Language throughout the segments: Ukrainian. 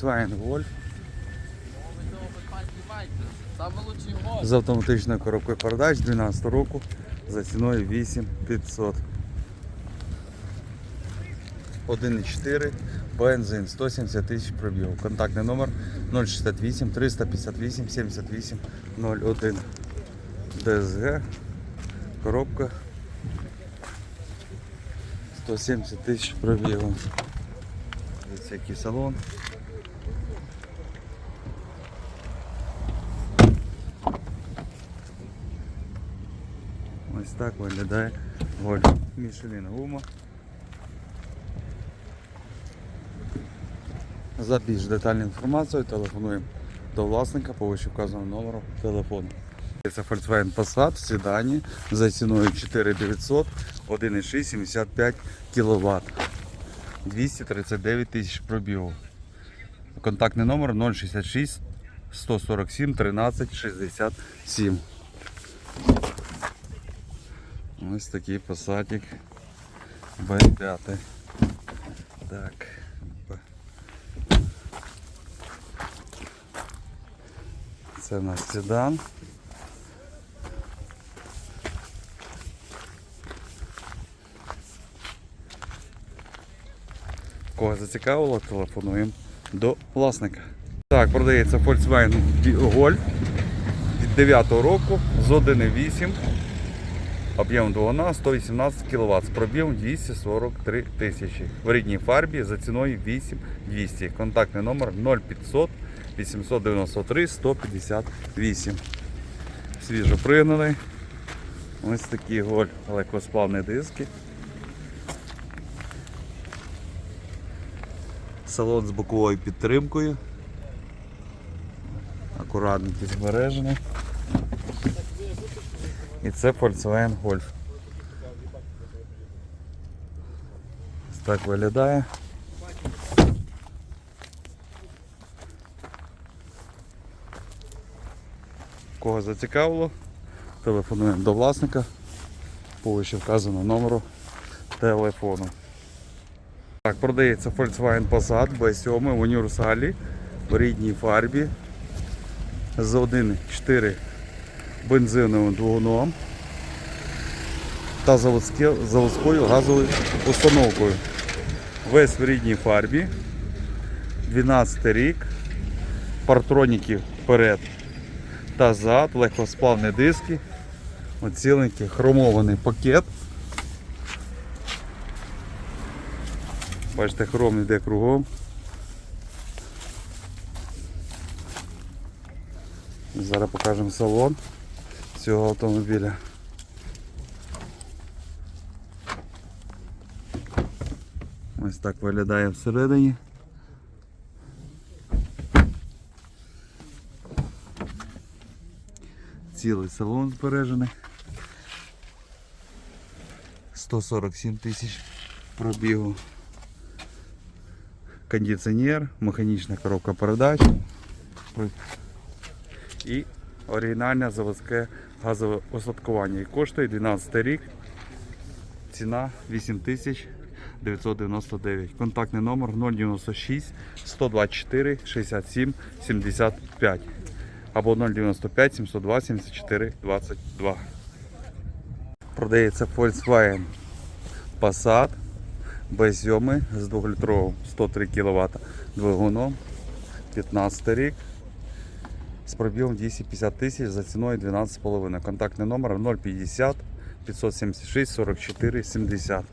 Volkswagen Golf з автоматичною коробкою передач 12 року за ціною 8500. 1,4 бензин 170 тисяч пробігу. Контактний номер 068 358 78 01. ДСГ. Коробка 170 тисяч пробігу. Ось який салон. Ось так виглядає гольф. Мішелін гума. За більш детальну інформацію телефонуємо до власника по вище вказаному номеру телефону. Це Volkswagen Passat в седані за ціною 4900, 1,6, 75 кВт. 239 тисяч пробігу. Контактний номер 066 147 13 67. Ось такий посадик Б5. Так. Це у нас седан. Кого зацікавило, телефонуємо до власника. Так, продається Volkswagen Golf від 9 року з 1.8 Об'єм двигуна 118 кВт з пробігом 243 тисячі. В рідній фарбі за ціною 8200. Контактний номер 0500 893 158. Свіжо пригнаний. Ось такі голь легкосплавні диски. Салон з боковою підтримкою. Акуратненький збережений. І це Volkswagen Golf. Ось так виглядає. Кого зацікавило, телефонуємо до власника по вище вказаному номеру телефону. Так, продається Volkswagen Passat B7 в універсалі в рідній фарбі з 1.4 бензиновим двигуном та заводською газовою установкою. Весь в рідній фарбі. 12 рік. Партроніки вперед та зад, легкосплавні диски. Оціленький хромований пакет. Бачите, хром йде кругом. Зараз покажемо салон цього автомобіля. Ось так виглядає всередині. Цілий салон збережений. 147 тисяч пробігу. Кондиціонер, механічна коробка передач і оригінальне заводське газове осадкування. І коштує 12 рік. Ціна 8999. Контактний номер 096 124 67 75 або 095 702 74 22. Продається Volkswagen Passat B7 з 2-літровим 103 кВт двигуном 15 рік з пробігом 250 тисяч за ціною 12,5. Контактний номер 050 576 44 70.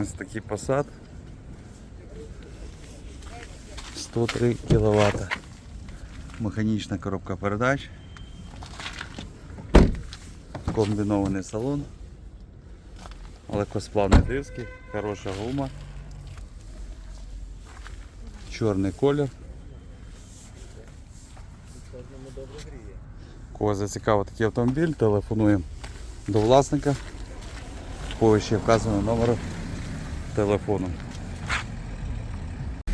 Ось такий посад. 103 кВт. Механічна коробка передач. Комбінований салон. Легкосплавні диски, хороша гума. Чорний колір. Кого зацікавив такий автомобіль, телефонуємо до власника по вище вказаному номеру телефону.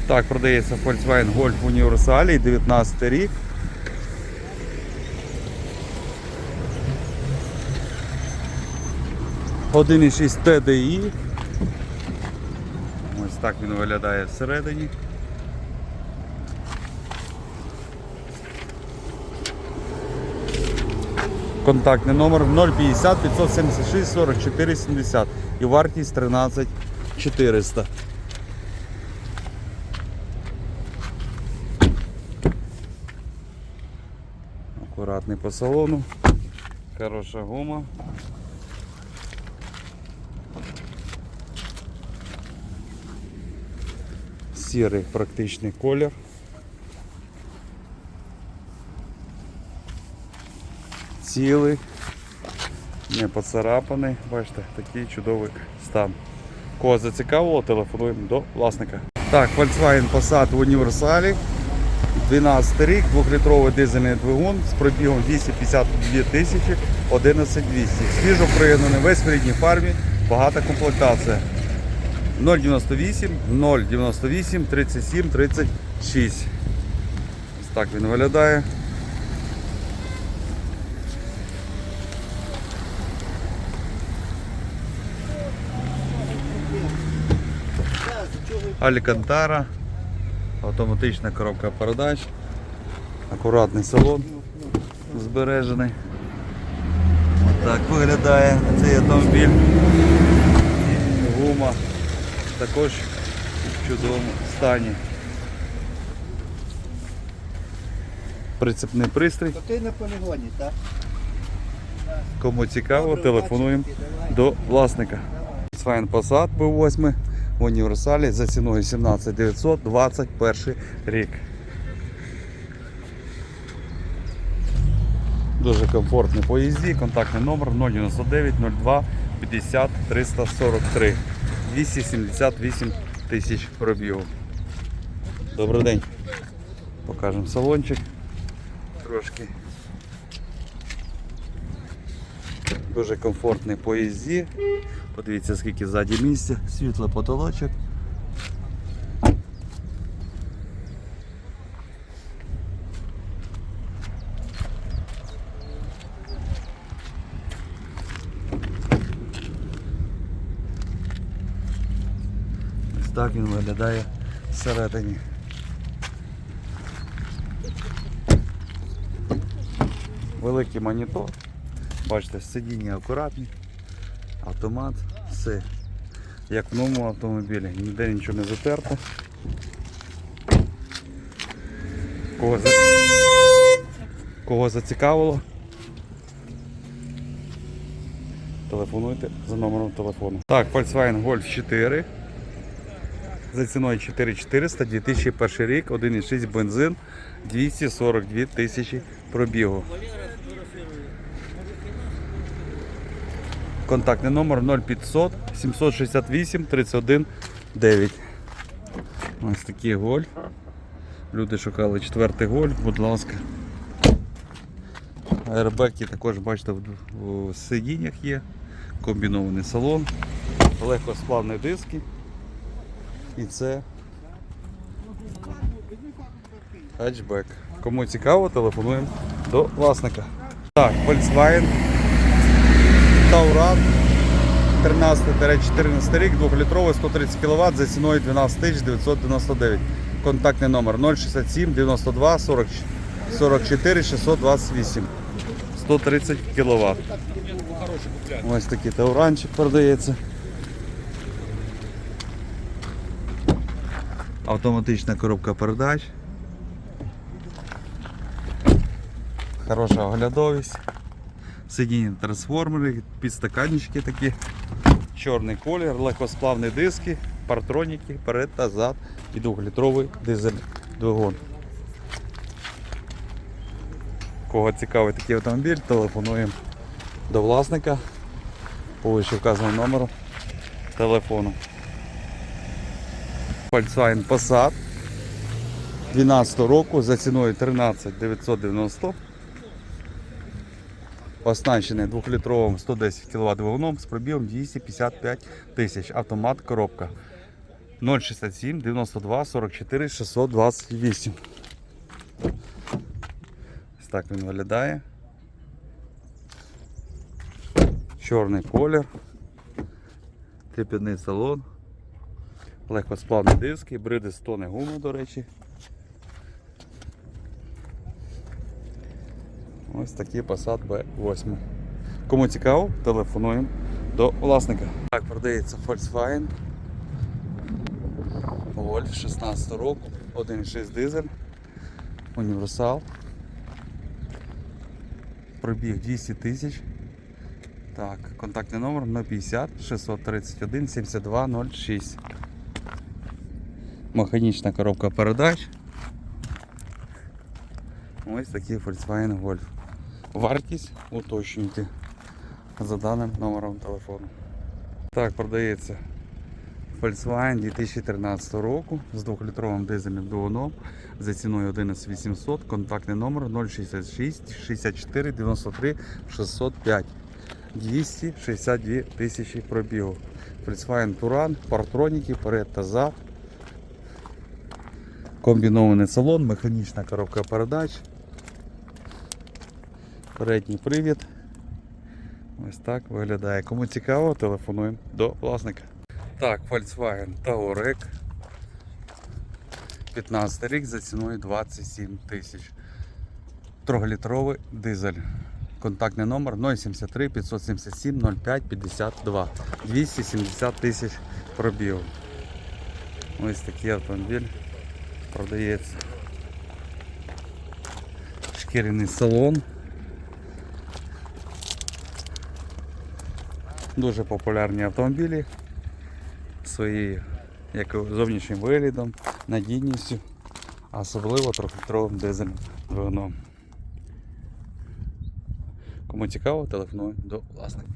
Так, продається Volkswagen Golf Універсалі, 19 рік. Один і 6 TDI. Ось так він виглядає всередині. Контактний номер 050 576 44 70 і вартість 13 400. Акуратний по салону. Хороша гума. Сірий практичний колір. Цілий, не поцарапаний, бачите, такий чудовий стан. Кого зацікавило, телефонуємо до власника. Так, Volkswagen Passat в універсалі. 12 рік, 2-літровий дизельний двигун з пробігом 252 тисячі 11200. Свіжо приєднаний весь в рідній фармі, багата комплектація. 098 098 37 36. Ось так він виглядає. Алькантара, автоматична коробка передач, акуратний салон збережений. Отак виглядає цей автомобіль. Гума також в чудовому стані. Прицепний пристрій. Ти на полігоні, так? Кому цікаво, телефонуємо до власника. Volkswagen Passat B8 в універсалі за ціною 17 900 21 рік. Дуже комфортний по їзді, контактний номер 099 02 50 343 278 тисяч пробігу. Добрий день. Покажемо салончик трошки. Дуже комфортний по їзді. Подивіться, скільки ззаді місця, світлий потолочок. Ось так він виглядає всередині. Великий монітор. Бачите, сидіння акуратні, автомат, все. Як в новому автомобілі, ніде нічого не затерто. Кого, за... Кого зацікавило? Телефонуйте за номером телефону. Так, Volkswagen Golf 4. За ціною 4400, 2001 рік, 1,6 бензин, 242 тисячі пробігу. Контактний номер 0500 768 31 9. Ось такий гольф. Люди шукали четвертий гольф, будь ласка. Аербеки також бачите в сидіннях є. Комбінований салон, легкосплавні диски. І це хетчбек. Кому цікаво, телефонуємо до власника. Так, Volkswagen Тауран 13-14 рік, 2-літровий, 130 кВт за ціною 12 999. Контактний номер 067 92 40, 44 628. 130 кВт. Ось такий тауранчик продається. Автоматична коробка передач. Хороша оглядовість. Сидіння трансформери, підстаканнички такі, чорний колір, легкосплавні диски, партроніки, перед та зад і 2-літровий дизель двигун. Кого цікавий такий автомобіль, телефонуємо до власника по вказаному номеру телефону. Volkswagen Passat 12 року за ціною 13 990 оснащений 2-літровим 110 кВт двигуном з пробігом 255 тисяч. Автомат коробка 067 92 44 628. Ось так він виглядає. Чорний колір. Трипідний салон. Легкосплавні диски, бриди стони гуми, до речі. Ось такий Passat B8. Кому цікаво, телефонуємо до власника. Так, продається Volkswagen. Golf 16 року, 1.6 дизель, універсал. Пробіг 200 тисяч. Так, контактний номер 050 631 7206. Механічна коробка передач. Ось такий Volkswagen Golf. Вартість уточнюйте за даним номером телефону. Так, продається Volkswagen 2013 року з 2-літровим дизельним двигуном за ціною 11800, контактний номер 066 64 93 605. 262 тисячі пробігу. Volkswagen Touran, партроніки, перед та зад. Комбінований салон, механічна коробка передач. Передній привід. Ось так виглядає. Кому цікаво, телефонуємо до власника. Так, Volkswagen Touareg. 15 рік за ціною 27 тисяч. Трьохлітровий дизель. Контактний номер 073 577 05 52. 270 тисяч пробігу. Ось такий автомобіль продається. Шкіряний салон. Дуже популярні автомобілі своєю як зовнішнім виглядом, надійністю, а особливо трьохлітровим дизельним двигуном. Кому цікаво, телефоную до власника.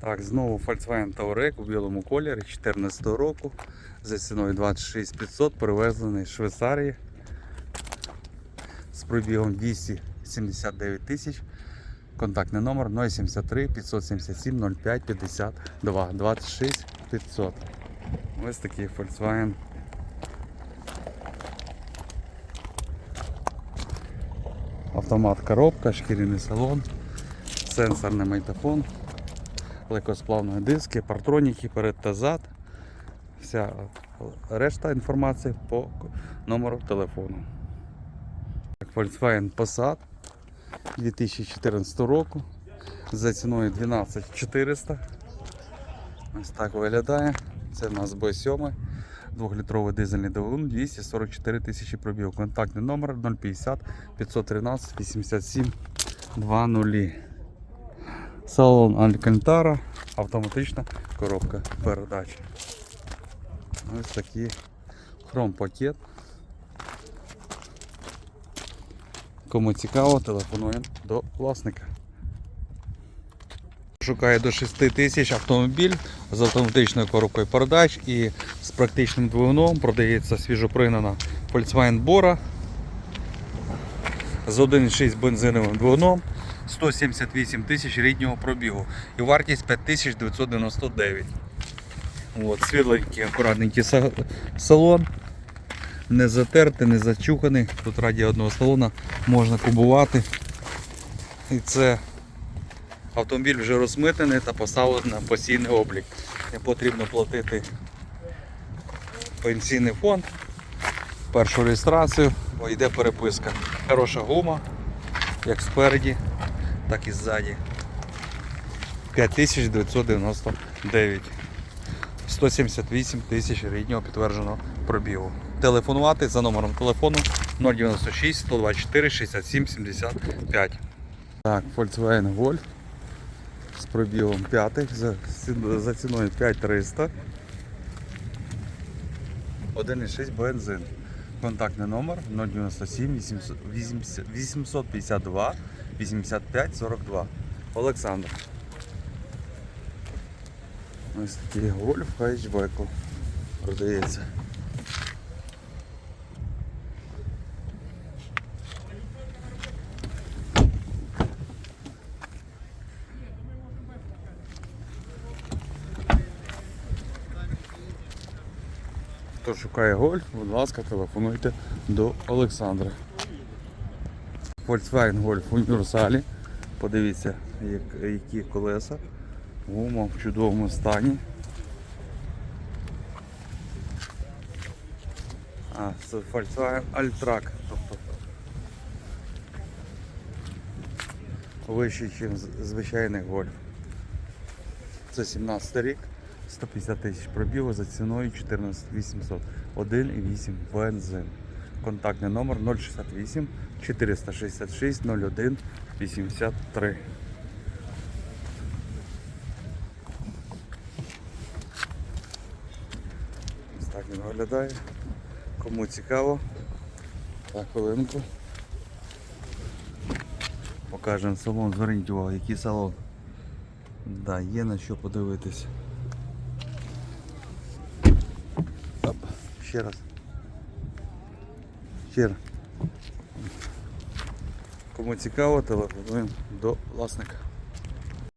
Так, знову Volkswagen Touareg у білому кольорі 2014 року за ціною 26 500 привезений з Швейцарії з пробігом 279 тисяч. Контактний номер 073 577 05 52 26 500. Ось такий Volkswagen. Автомат коробка, шкіряний салон, сенсорний майтофон, легкосплавні диски, партроніки перед та зад. Вся решта інформації по номеру телефону. Volkswagen Passat 2014 року за ціною 12400. Ось так виглядає. Це в нас B7, 2-літровий дизельний двигун, 244 тисячі пробігу. Контактний номер 050 513 87 20. Салон Алькантара, автоматична коробка передач. Ось такий хром-пакет. Кому цікаво, телефонуємо до власника. Шукає до 6 тисяч автомобіль з автоматичною коробкою передач і з практичним двигуном продається свіжопригнана Volkswagen Bora з 1,6 бензиновим двигуном 178 тисяч ріднього пробігу і вартість 5999. От, світленький, акуратненький салон, не затертий, не зачуханий. Тут раді одного салона можна купувати. І це Автомобіль вже розмитнений та поставлений на постійний облік. Не потрібно платити пенсійний фонд, першу реєстрацію, бо йде переписка. Хороша гума, як спереді, так і ззаді. 5999. 178 тисяч ріднього підтвердженого пробігу. Телефонувати за номером телефону 096 124 67 75. Так, Volkswagen Golf з пробігом 5 за, за ціною 5300. 1,6 бензин. Контактний номер 097 852 85 42. Олександр. Ось такий гольф хетчбеку продається. Хто шукає гольф, будь ласка, телефонуйте до Олександра. Volkswagen Golf в універсалі. Подивіться, як- які колеса. Гума в чудовому стані. А, це Volkswagen Alltrack. Тобто вищий, ніж звичайний гольф. Це 17 рік, 150 тисяч пробігу за ціною 14 800. 1,8 бензин. Контактний номер 068 466 01 83. Ось так він виглядає. Кому цікаво, так, хвилинку. Покажемо салон, зверніть увагу, який салон. Да, є на що подивитись. Ще раз. Ще раз. Кому цікаво, телефонуємо до власника.